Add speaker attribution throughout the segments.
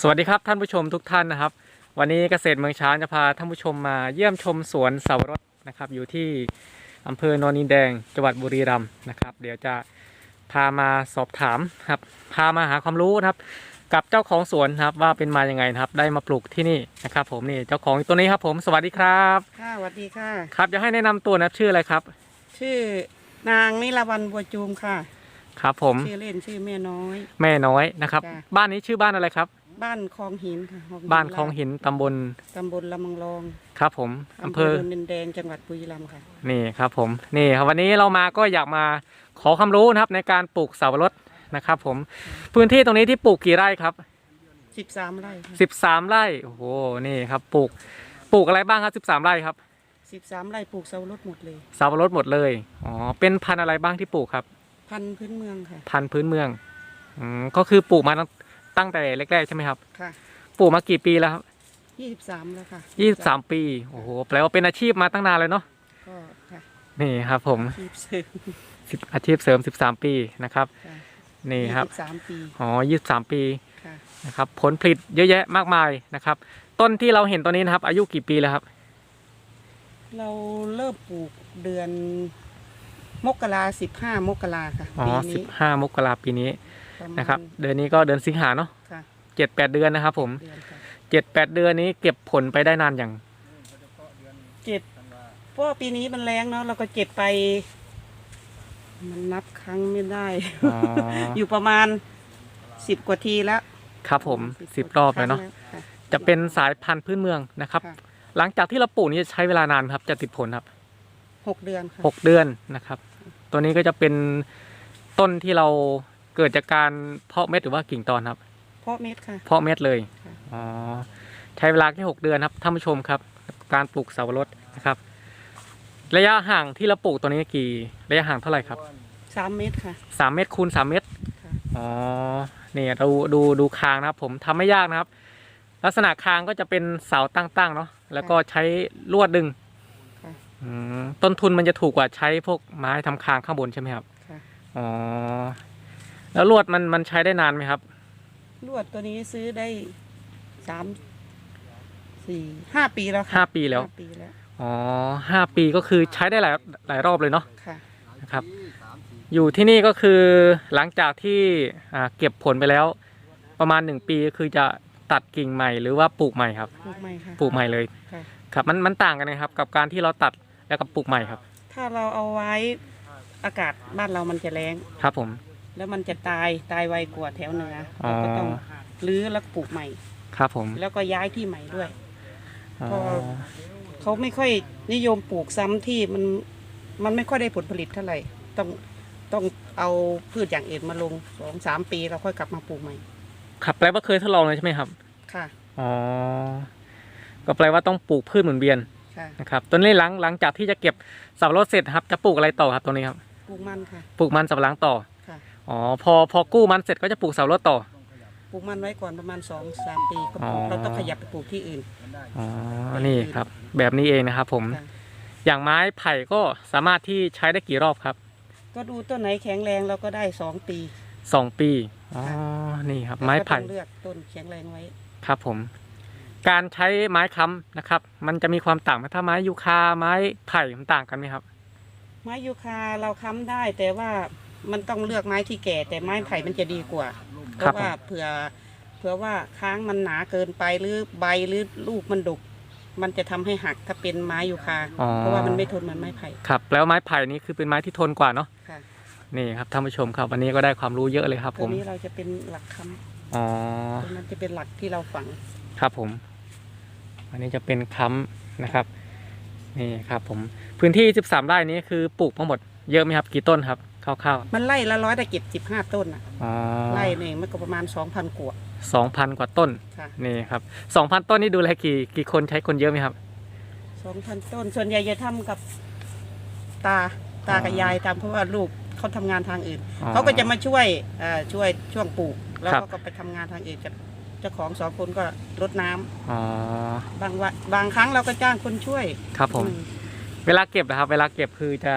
Speaker 1: สวัสดีครับท่านผู้ชมทุกท่านนะครับ วันนี้เกษตรเมืองช้างจะพาท่านผู้ชมมาเยี่ยมชมสวนสาวรสนะครับอยู่ที่อำเภอโนนดินแดงจังหวัดบุรีรัมย์นะครับ เดี๋ยวจะพามาสอบถามครับพามาหาความรู้นะครับ กับเจ้าของสวนนะครับว่าเป็นมายังไงนะครับ ได้มาปลูกที่นี่นะครับ ผมนี่เจ้าของตัวนี้ครับ ผมสวัสดีครับ
Speaker 2: ค่ะสวัสดีค่ะ
Speaker 1: ครับจะให้แนะนำตัวนะครับชื่ออะไรครับ
Speaker 2: ชื่อนางนิรวรรณบัวจูมค่ะ
Speaker 1: ครับ ผม
Speaker 2: ชื่อเล่นชื่อแม่น้อย
Speaker 1: แม่น้อยนะครับ
Speaker 2: จ้ะ
Speaker 1: บ้านนี้ชื่อบ้านอะไรครับ
Speaker 2: บ้านคลองหินค่ะ
Speaker 1: บ้านคลองหินตำบล
Speaker 2: ตำบลละมังรอง
Speaker 1: ครับผมอำเภอ
Speaker 2: โนนดินแดงจังหวัดบุรีรัมย์ค่ะ
Speaker 1: นี่ครับผมนี่ครับวันนี้เรามาก็อยากมาขอความรู้นะครับในการปลูกสับปะรดนะครับ ผมพื้นที่ตรงนี้ที่ปลูกกี่ไร่ครับ
Speaker 2: 13ไร่ค่ะ
Speaker 1: 13ไร่โอ้โหนี่ครับปลูกปลูกอะไรบ้างครับ13ไร่ครับ
Speaker 2: 13ไร่ปลูกเสารถหมดเลย
Speaker 1: สับปะรดหมดเลยอ๋อเป็นพันธุ์อะไรบ้างที่ปลูกครับ
Speaker 2: พันธุ์พื้นเมืองค่ะ
Speaker 1: พันธุ์พื้นเมืองอืมก็คือปลูกมาตั้ง ตั้งแต่แรกๆใช่ไหมครับ
Speaker 2: ค่ะ
Speaker 1: ปลูกมากี่ปีแล้วครับ
Speaker 2: 23แล้วค่ะ
Speaker 1: 23ปีโอ้โหแปลว่าเป็นอาชีพมาตั้งนานเลยเนาะ
Speaker 2: ก็ค่ะ
Speaker 1: นี่ครับ ผม
Speaker 2: ทีบเสริม
Speaker 1: สิบอาชีพเสริม13ปีนะครับ
Speaker 2: ค่ะ
Speaker 1: นี่ครับ
Speaker 2: 23ปี
Speaker 1: อ๋อ23ปี
Speaker 2: ค่ะ
Speaker 1: นะครับผลผลิตเยอะแยะมากมายนะครับ ต้นที่เราเห็นตัวนี้นะครับ อายุกี่ปีแล้วครับ
Speaker 2: เราเริ่มปลูกเดือนมกราสิบห้ามกราค่ะ
Speaker 1: อ๋อ
Speaker 2: ปี
Speaker 1: สิ
Speaker 2: นี้
Speaker 1: บห้ามกราปีนี้
Speaker 2: ประมาณ
Speaker 1: นะครับ เดือนนี้ก็เดือนสิงหาเนาะ
Speaker 2: ค่ะ
Speaker 1: เจ็ดแปดเดือนนะครับ ผม
Speaker 2: เดือนค่ะ
Speaker 1: เจ็ดแปดเดือนนี้เก็บผลไปได้นานอย่าง
Speaker 2: เจ็บเพราะว่าปีนี้มันแรงเนาะเราก็เจ็บไป มันนับครั้งไม่ได้
Speaker 1: อ๋อ
Speaker 2: อยู่ประมาณสิบกว่าทีแล้ว
Speaker 1: ครับผมสิบรอบเลยเนาะ
Speaker 2: ค่
Speaker 1: จะเป็นสายพันธุ์พื้นเมืองนะครับ
Speaker 2: ค่ะ
Speaker 1: หลังจากที่เราปลูกนี่จะใช้เวลานานไหมครับ จะติดผลครับ
Speaker 2: หกเดือนค่ะ
Speaker 1: หกเดือนนะครับ ตัวนี้ก็จะเป็นต้นที่เรา เกิดจากการเพาะเม็ดหรือว่ากิ่งตอนครับ
Speaker 2: เพราะเม็ดค่ะ
Speaker 1: เพาะเม็ดเลย
Speaker 2: ค่ะ
Speaker 1: อ๋อ ใช้เวลาแค่หกเดือนครับท่านผู้ชมครับ การปลูกสับปะรดนะครับ ระยะห่างที่เราปลูกตัวนี้กี่ระยะห่างเท่าไหร่ครับ
Speaker 2: สามเม็ดค่ะ
Speaker 1: สามเมตรคูณสามเมตร
Speaker 2: ค่ะ
Speaker 1: อ๋อนี่ดูดูดูคางนะครับ ผมทำไม่ยากนะครับ ลักษณะคางก็จะเป็นเสาตั้งๆเนาะแล้วก็ใช้ลวดดึง
Speaker 2: ค่ะ
Speaker 1: อืมต้นทุนมันจะถูกกว่าใช้พวกไม้ทำคางข้างบนใช่ไหมครับ
Speaker 2: ค่ะ
Speaker 1: อ๋อ แล้วลวดมันมันใช้ได้นานไหมครับ
Speaker 2: ลวดตัวนี้ซื้อได้สามสี่ห้าปีแล้วค่ะ
Speaker 1: ห้าปีแล้ว
Speaker 2: ห้าปีแล้ว
Speaker 1: อ๋อห้าปีก็คือใช้ได้หลายหลายรอบเลยเนาะ
Speaker 2: ค่ะ
Speaker 1: นะครับ อยู่ที่นี่ก็คือหลังจากที่อ่าเก็บผลไปแล้ว ประมาณหนึ่งปีก็คือจะตัดกิ่งใหม่หรือว่าปลูกใหม่ครับ
Speaker 2: ปลูกใหม่ค่ะ
Speaker 1: ปลูกใหม่เลย
Speaker 2: ค่ะ
Speaker 1: ครับ มันมันต่างกันนะครับ กับการที่เราตัดแล้วก็ปลูกใหม่ครับ
Speaker 2: ถ้าเราเอาไว้อากาศบ้านเรามันจะแรง
Speaker 1: ครับผม
Speaker 2: แล้วมันจะตายตายไวกว่าแถวเหนือ
Speaker 1: อ๋อ
Speaker 2: เราก็ต้องรื้อแล้วก็ปลูกใหม่
Speaker 1: ครับผม
Speaker 2: แล้วก็ย้ายที่ใหม่ด้วย
Speaker 1: อ๋อ
Speaker 2: พอ เขาไม่ค่อยนิยมปลูกซ้ำที่มันมันไม่ค่อยได้ผลผลิตเท่าไหร่ ต้องต้องเอาพืชอย่างอื่นมาลงสองสามปีเราค่อยกลับมาปลูกใหม่
Speaker 1: ครับแปลว่าเคยทดลองเลยใช่ไหมครับ
Speaker 2: ค่ะ
Speaker 1: อ๋อ ก็แปลว่าต้องปลูกพืชหมุนเวียน
Speaker 2: ค่ะ
Speaker 1: นะครับตอนนี้หลังหลังจากที่จะเก็บสับปะรดเสร็จครับ จะปลูกอะไรต่อครับตรงนี้ครับ
Speaker 2: ปลูกมันค่ะ
Speaker 1: ปลูกมันสับปะหลังต่อ
Speaker 2: ค่ะ
Speaker 1: อ๋อพอพอกู้มันเสร็จก็จะปลูกสับปะรดต่อ
Speaker 2: ปลูกมันไว้ก่อนประมาณสองสามปีก็ปลูก
Speaker 1: อ๋อ
Speaker 2: เราต้องขยับไปปลูกที่อื่น
Speaker 1: อ๋อ นี่ครับ แบบนี้เองนะครับผม
Speaker 2: ค่ะ
Speaker 1: อย่างไม้ไผ่ก็สามารถที่ใช้ได้กี่รอบครับ
Speaker 2: ก็ดูต้นไหนแข็งแรงเราก็ได้สองปี
Speaker 1: สองปี อ๋อ นี่ครับ ไม้
Speaker 2: แต่ก็
Speaker 1: ไผ่
Speaker 2: ต้องเลือกต้นแข็งแรงไว้
Speaker 1: ครับผม การใช้ไม้ค้ำนะครับ มันจะมีความต่างไหมถ้าไม้ยูคาไม้ไผ่มันต่างกันไหมครับ
Speaker 2: ไม้ยูคาเราค้ำได้แต่ว่า มันต้องเลือกไม้ที่แก่แต่ไม้ไผ่มันจะดีกว่าเพ
Speaker 1: ครับ
Speaker 2: ราะว่าเผื่อเผื่อว่าค้างมันหนาเกินไปหรือใบหรือลูกมันดก มันจะทำให้หักถ้าเป็นไม้ยูคา
Speaker 1: อ๋อ
Speaker 2: เพราะว่ามันไม่ทนเหมือนไม้ไผ่
Speaker 1: ครับแล้วไม้ไผ่นี้คือเป็นไม้ที่ทนกว่าเนาะ
Speaker 2: ค่ะ
Speaker 1: นี่ครับท่านผู้ชมครับวันนี้ก็ได้ความรู้เยอะเลยครับผ
Speaker 2: ตัว
Speaker 1: ม
Speaker 2: นี้เราจะเป็นหลักค้
Speaker 1: อ๋อำ
Speaker 2: ตัวนั้นจะเป็นหลักที่เราฝัง
Speaker 1: ครับผม อันนี้จะเป็นค้ำนะครับ นี่ครับผมพื้นที่ 13 ไร่นี้คือปลูกทั้งหมดเยอะไหมครับกี่ต้นครับ คร่าว
Speaker 2: มันไล่ละร้อยแต่เก็บสิบห้าต้นอะ
Speaker 1: ๆอ๋อ
Speaker 2: ไล่หนึ่งมันก็ประมาณสองพันกว่า
Speaker 1: สองพันกว่าต้น
Speaker 2: ค่ะ
Speaker 1: นี่ครับสองพันต้นนี่ดูแลกี่กี่คนใช้คนเยอะไหมครับ
Speaker 2: สองพันต้น ส่วนใหญ่จะทำกับตาตากับยายทำเพราะว่าลูกเขาทำงานทางอื่น
Speaker 1: อ๋อ
Speaker 2: เขาก็จะมาช่วยเอ่อช่วยช่วงปลูก แล้ว
Speaker 1: ครับ
Speaker 2: เขาก็ไปทำงานทางอื่นกับเจ้าของสองคนก็รดน้ำ
Speaker 1: อ๋อบา
Speaker 2: งวันบางครั้งเราก็จ้างคนช่วย
Speaker 1: ครับผม
Speaker 2: อืม
Speaker 1: เวลาเก็บนะครับ เวลาเก็บคือจะ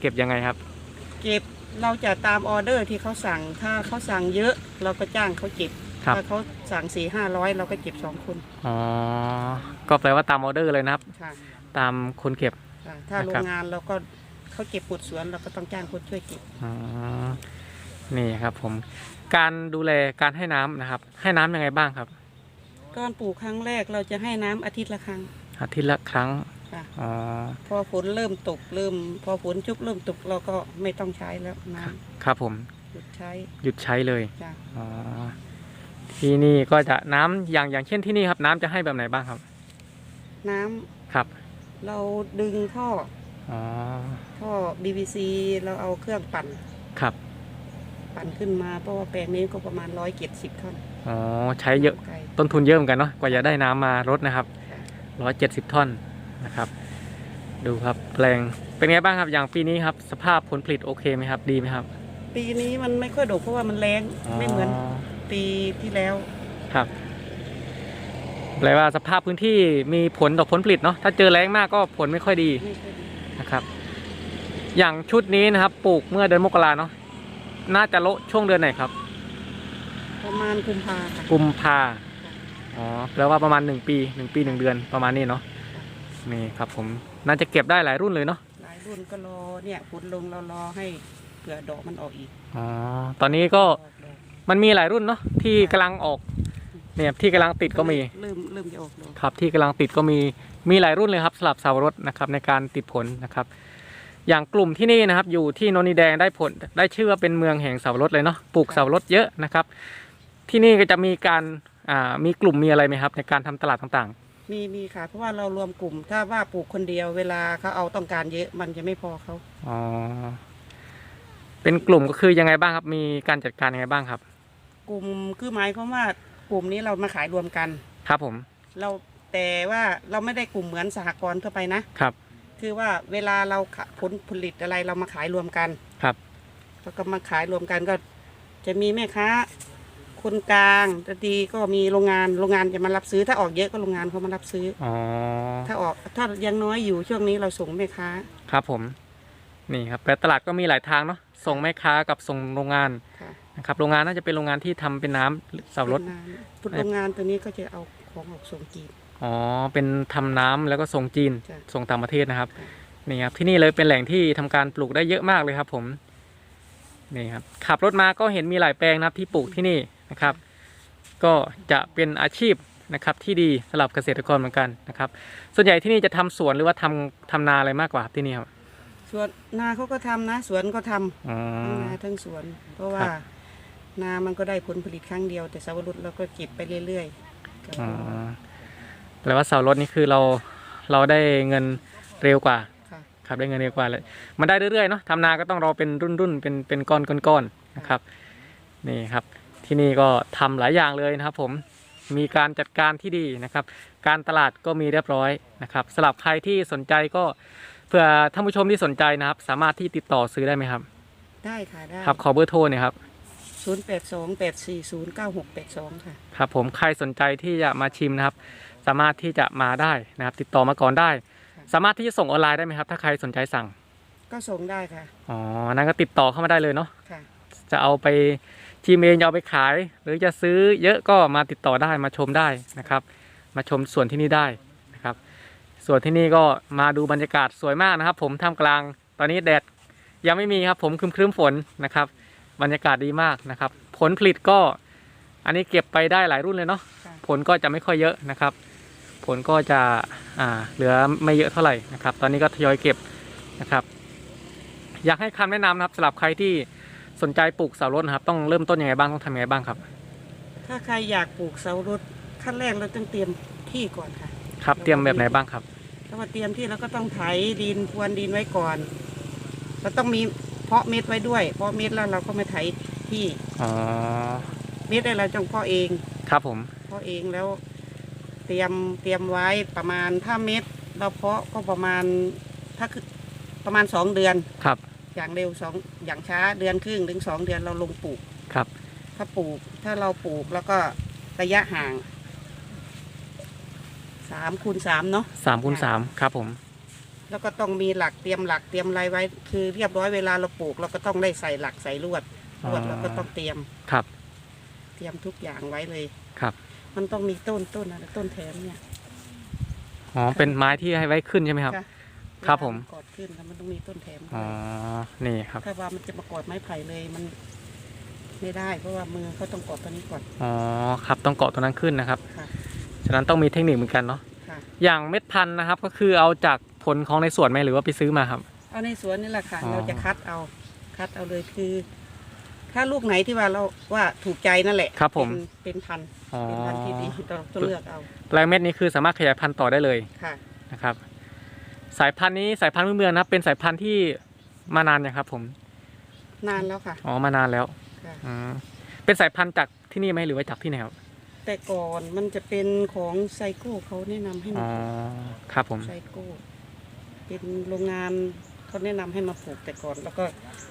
Speaker 1: เก็บยังไงครับ
Speaker 2: เก็บเราจะตามออเดอร์ที่เขาสั่ง ถ้าเขาสั่งเยอะเราก็จ้างเขาเก็บ
Speaker 1: ครับ
Speaker 2: ถ้าเขาสั่งสี่ห้าร้อยเราก็เก็บสองคน
Speaker 1: อ๋อ ก็แปลว่าตามออเดอร์เลยนะครับ
Speaker 2: ค่ะ
Speaker 1: ตามคนเก็บ
Speaker 2: ค่ะถ้า
Speaker 1: นะครับ
Speaker 2: โรงงานเราก็เขาเก็บปุดสวนเราก็ต้องจ้างคนช่วยเก็บ
Speaker 1: อ๋อนี่ครับผม การดูแลการให้น้ำนะครับ ให้น้ำยังไงบ้างครับ
Speaker 2: ก้อนปลูกครั้งแรกเราจะให้น้ำอาทิตย์ละครั้ง
Speaker 1: อาทิตย์ละครั้ง
Speaker 2: ค่ะ
Speaker 1: อ๋อ
Speaker 2: พอฝนเริ่มตกเริ่ม พอฝนชุกเริ่มตกเราก็ไม่ต้องใช้แล้วน้
Speaker 1: ครับผมำ
Speaker 2: หยุดใช้
Speaker 1: หยุดใช้เลย
Speaker 2: จ้ะ
Speaker 1: อ๋อที่นี่ก็จะน้ำอย่างอย่างเช่นที่นี่ครับ น้ำจะให้แบบไหนบ้างครับ
Speaker 2: น้ำ
Speaker 1: ครับ
Speaker 2: เราดึงท่อ
Speaker 1: อ๋อ
Speaker 2: ท่อ BBC เราเอาเครื่องปั่น
Speaker 1: ครับ
Speaker 2: ปั่นขึ้นมาเพราะว่าแปลงนี้ก็ประมาณร้อยเจ็ดสิบท่อน
Speaker 1: อ๋อใช้เยอะ
Speaker 2: ไกล
Speaker 1: ต้นทุนเยอะเหมือนกันเนาะกว่าจะได้น้ำมารดนะครับ
Speaker 2: ค่ะ
Speaker 1: ร้อยเจ็ดสิบท่อน นะครับ ดูครับแปลงเป็นไงบ้างครับอย่างปีนี้ครับสภาพผลผลิตโอเคไหมครับ ดีไหมครับ
Speaker 2: ปีนี้มันไม่ค่อยดกเพราะว่ามันแรงไม่เหมือนปีที่แล้ว
Speaker 1: ครับแปลว่าสภาพพื้นที่มีผลต่อผลผลิตเนาะถ้าเจอแรงมากก็ผลไม่ค่อยดี
Speaker 2: ไม่ค่อยดี
Speaker 1: นะครับ อย่างชุดนี้นะครับ ปลูกเมื่อเดือนมกราเนาะน่าจะโละช่วงเดือนไหนครับ
Speaker 2: ประมาณกุมภาค่ะ
Speaker 1: กุมภาอ๋อแปลว่าประมาณหนึ่งปีหนึ่งปีหนึ่งเดือนประมาณนี้เนาะ นี่ครับผมน่าจะเก็บได้หลายรุ่นเลยเนาะ
Speaker 2: หลายรุ่นก็รอเนี่ยฝนลงเรารอให้เผื่อดอกมันออกอีก
Speaker 1: อ๋อตอนนี้ก็
Speaker 2: ออกดอก
Speaker 1: มันมีหลายรุ่นเนาะที่กำลังออกเนี่ยที่กำลังติดก็มี
Speaker 2: เริ่มเริ่มจะออกดอก
Speaker 1: ครับที่กำลังติดก็มีมีหลายรุ่นเลยครับสลับสาวรสนะครับในการติดผลนะครับ อย่างกลุ่มที่นี่นะครับอยู่ที่โนนนีแดงได้ผลได้ชื่อว่าเป็นเมืองแห่งสาวรสเลยเนาะปลูกสาวรสเยอะนะครับ ที่นี่ก็จะมีการอ่ามีกลุ่มมีอะไรไหมครับ ในการทำตลาดต่าง
Speaker 2: มีมีค่ะ เพราะว่าเรารวมกลุ่ม ถ้าว่าปลูกคนเดียวเวลาเขาเอาต้องการเยอะมันจะไม่พอเขา
Speaker 1: ๆอ๋อเป็นกลุ่มก็คือยังไงบ้างครับ มีการจัดการยังไงบ้างครับ
Speaker 2: กลุ่มคือหมายความว่ากลุ่มนี้เรามาขายรวมกัน
Speaker 1: ครับผม
Speaker 2: เราแต่ว่าเราไม่ได้กลุ่มเหมือนสหกรณ์ทั่วไปนะ
Speaker 1: ครับ
Speaker 2: คือว่าเวลาเราขะผลผลิตอะไรเรามาขายรวมกัน
Speaker 1: ครับ
Speaker 2: แล้วก็มาขายรวมกันก็ จะมีแม่ค้า คนกลางจะดีก็มีโรงงานโรงงานจะมารับซื้อ ถ้าออกเยอะก็โรงงานเขามารับซื้อ
Speaker 1: อ๋อ
Speaker 2: ถ้าออกถ้ายังน้อยอยู่ช่วงนี้เราส่งแม่ค้า
Speaker 1: ครับผม นี่ครับแต่ตลาดก็มีหลายทางเนาะ ส่งแม่ค้ากับส่งโรงงาน
Speaker 2: ค่ะ
Speaker 1: นะครับ โรงงานน่าจะเป็นโรงงานที่ทำเป็นน้ำสาวรส
Speaker 2: โงงานพุทธโรงงานตัวนี้ก็จะเอาของออกส่งจีน
Speaker 1: อ๋อ เป็นทำน้ำแล้วก็ส่งจีน
Speaker 2: จ้ะ
Speaker 1: ส่งต่างประเทศนะครับ
Speaker 2: ค่ะ
Speaker 1: นี่ครับ ที่นี่เลยเป็นแหล่งที่ทำการปลูกได้เยอะมากเลยครับผม นี่ครับ ขับรถมาก็เห็นมีหลายแปลงนะครับที่ปลูกที่นี่ นะครับ ก็จะเป็นอาชีพนะครับที่ดีสำหรับเกษตรกรเหมือนกันนะครับ ส่วนใหญ่ที่นี่จะทำสวนหรือว่าทำทำนาอะไรมากกว่าครับที่นี่ครับ
Speaker 2: ส่วนนาเขาก็ทำนะ สวนก็ทำ
Speaker 1: อ๋อ
Speaker 2: ทั้งนาทั้งสวน เพราะว่า
Speaker 1: ครับ
Speaker 2: นามันก็ได้ผลผลิตครั้งเดียว แต่สาวรุดเราก็เก็บไปเรื่อยๆก็
Speaker 1: อ๋อแปลว่าเสาวรถนี่คือเราเราได้เงินเร็วกว่า
Speaker 2: ค่ะ
Speaker 1: ครับได้เงินเร็วกว่าเลยมันได้เรื่อยๆเนาะทำนาก็ต้องรอเป็นรุ่นๆเป็นเป็นก้อนก้อนๆนะครับนี่ครับ ที่นี่ก็ทำหลายอย่างเลยนะครับผมมีการจัดการที่ดีนะครับ การตลาดก็มีเรียบร้อยนะครับสำหรับใครที่สนใจก็เผื่อท่านผู้ชมที่สนใจนะครับ สามารถที่ติดต่อซื้อได้ไหมครับ
Speaker 2: ได้ค่ะได้
Speaker 1: ครับขอเบอร์โทรหน่อยครับ
Speaker 2: ศูนย์แปดสองแปดสี่ศูนย์เก้าหกแปดสองค่ะ
Speaker 1: ครับผมใครสนใจที่จะมาชิมนะครับ สามารถที่จะมาได้นะครับ ติดต่อมาก่อนได้ สามารถที่จะส่งออนไลน์ได้ไหมครับ ถ้าใครสนใจสั่ง
Speaker 2: ก็ส่งได้ค่ะ
Speaker 1: อ๋อ นั่นก็ติดต่อเข้ามาได้เลยเนาะ
Speaker 2: ค่ะ
Speaker 1: จะเอาไป ชิมเองจะเอาไปขาย หรือจะซื้อเยอะก็มาติดต่อได้มาชมได้นะครับ มาชมสวนที่นี่ได้นะครับ ส่วนที่นี่ก็มาดูบรรยากาศสวยมากนะครับ ผมท่ามกลางตอนนี้แดดยังไม่มีครับ ผมครึมครึมๆฝนนะครับ บรรยากาศดีมากนะครับ ผลผลิตก็อันนี้เก็บไปได้หลายรุ่นเลยเนาะผลก็จะไม่ค่อยเยอะนะครับ ผลก็จะเหลือไม่เยอะเท่าไหร่นะครับ ตอนนี้ก็ทยอยเก็บนะครับ อยากให้คำแนะนำนะครับสำหรับใครที่ สนใจปลูกเสาวรสนะครับ ต้องเริ่มต้นยังไงบ้างต้องทำยังไงบ้างครับ
Speaker 2: ถ้าใครอยากปลูกเสารถขั้นแรกเราต้องเตรียมที่ก่อนค่ะ
Speaker 1: ครับเตรียมแบบไหนบ้างครับ
Speaker 2: ถ้ามาเตรียมที่เราก็ต้องไถดินพรวนดินไว้ก่อนเราต้องมีเพาะเม็ดไว้ด้วย เพาะเม็ดแล้วเราก็มาไถที่
Speaker 1: อ๋อ
Speaker 2: เม็ดอะไรต้องเพาะเอง
Speaker 1: ครับผม
Speaker 2: เพาะเองแล้ว เตรียมเตรียมไว้ประมาณถ้าเม็ดเราเพาะก็ประมาณถ้าคือประมาณสองเดือน
Speaker 1: ครับ
Speaker 2: อย่างเร็วสองอย่างช้าเดือนครึ่งถึงสองเดือนเราลงปลูก
Speaker 1: ครับ
Speaker 2: ถ้าปลูกถ้าเราปลูกแล้วก็ระยะห่างสามคูณสามเนาะ
Speaker 1: สามคูณสามครับผม
Speaker 2: แล้วก็ต้องมีหลักเตรียมหลักเตรียมอะไรไว้ คือเรียบร้อยเวลาเราปลูก เราก็ต้องได้ใส่หลักใส่ลวดลวดเราก็ต้องเตรียม
Speaker 1: ครับ
Speaker 2: ทีรียมทุกอย่างไว้เลย
Speaker 1: ครับ
Speaker 2: มันต้องมีต้นต้นอะไรต้นแถมเนี่ย
Speaker 1: อ๋อเป็นไม้ที่ให้ไว้ขึ้นใช่ไหมครับ
Speaker 2: ค่ะ
Speaker 1: ครับผม
Speaker 2: เวลากอด ขึ้นแล้วมันต้องมีต้นแถมด้
Speaker 1: อ๋
Speaker 2: ว
Speaker 1: อยนี่ครับ
Speaker 2: ถ้าว่ามันจะมากอดไม้ไผ่เลยมันไม่ได้ เพราะว่ามือเขาต้องกอดตัวนี้ก่อน
Speaker 1: อ๋อครับต้องเกาะตัวนั้นขึ้นนะครับ
Speaker 2: ค่ะ
Speaker 1: ฉะนั้นต้องมีเทคนิคเหมือนกันเนาะ
Speaker 2: ค่ะ
Speaker 1: อย่างเม็ดพันธุ์นะครับก็คือเอาจากผลของในสวนไหมหรือว่าไปซื้อมาครับ
Speaker 2: เอาในสวนนี่แหละค่ะ
Speaker 1: อ๋อ
Speaker 2: เราจะคัดเอา คัดเอาเลยคือ ถ้าลูกไหนที่ว่าเราว่าถูกใจนั่นแหละ
Speaker 1: ครับผม
Speaker 2: เป็นเป็นพันธุ์
Speaker 1: อ๋อ
Speaker 2: เป็นพันธุ์ที่ดีเราต้องเลือกเอา
Speaker 1: แปลงเม็ดนี้คือสามารถขยายพันธุ์ต่อได้เลย
Speaker 2: ค่ะ
Speaker 1: นะครับ สายพันธุ์นี้สายพันธุ์พื้นเมืองนะครับ เป็นสายพันธุ์ที่มานานยังครับ ผม
Speaker 2: นานแล้วค่ะ
Speaker 1: อ๋อมานานแล้ว
Speaker 2: ค่ะ
Speaker 1: อืมเป็นสายพันธุ์จากที่นี่ไหมหรือว่าจากที่ไหนครับ
Speaker 2: แต่ก่อนมันจะเป็นของไซโก้เขาแนะนำให้
Speaker 1: อ๋
Speaker 2: มา
Speaker 1: อครับผม
Speaker 2: ไซโก้เป็นโรงงานเขาแนะนำให้มาปลูกแต่ก่อน แล้วก็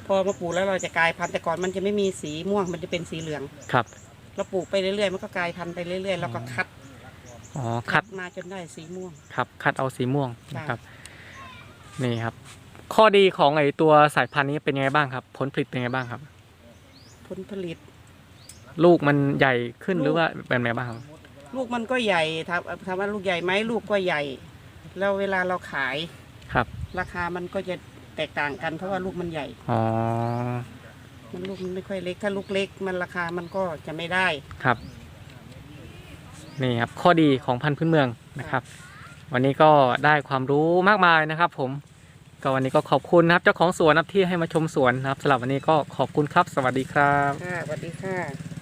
Speaker 2: พอมาปลูกแล้วเราจะกลายพันธุ์แต่ก่อนมันจะไม่มีสีม่วงมันจะเป็นสีเหลือง
Speaker 1: ครับ
Speaker 2: เราปลูกไปเรื่อยๆมันก็กลายพันธุ์ไปเรื่อยๆแล้วก็คัด
Speaker 1: อ๋อคัด
Speaker 2: มาจนได้สีม่วง
Speaker 1: ครับคัดเอาสีม่วง
Speaker 2: ค่ะ
Speaker 1: นะครับ นี่ครับ ข้อดีของไอตัวสายพันธุ์นี้เป็นยังไงบ้างครับ ผลผลิตเป็นยังไงบ้างครับ
Speaker 2: ผลผลิต
Speaker 1: ลูกมันใหญ่ขึ้น
Speaker 2: ลูก
Speaker 1: หรือว่าเป็นไงบ้างครับ
Speaker 2: ลูกมันก็ใหญ่ถามถามว่าลูกใหญ่ไหมลูกก็ใหญ่ แล้วเวลาเราขาย
Speaker 1: ครับ
Speaker 2: ราคามันก็จะแตกต่างกันเพราะว่าลูกมันใหญ่
Speaker 1: อ๋อ
Speaker 2: มันลูกมันไม่ค่อยเล็ก ถ้าลูกเล็กมันราคามันก็จะไม่ได้
Speaker 1: ครับ นี่ครับ ข้อดีของพันธุ์พื้นเมืองนะครับ วันนี้ก็ได้ความรู้มากมายนะครับ ผมก็วันนี้ก็ขอบคุณนะครับ เจ้าของสวนนะครับที่ให้มาชมสวนนะครับสำหรับวันนี้ก็ขอบคุณครับ สวัสดีครับ
Speaker 2: ค่ะสวัสดีค่ะ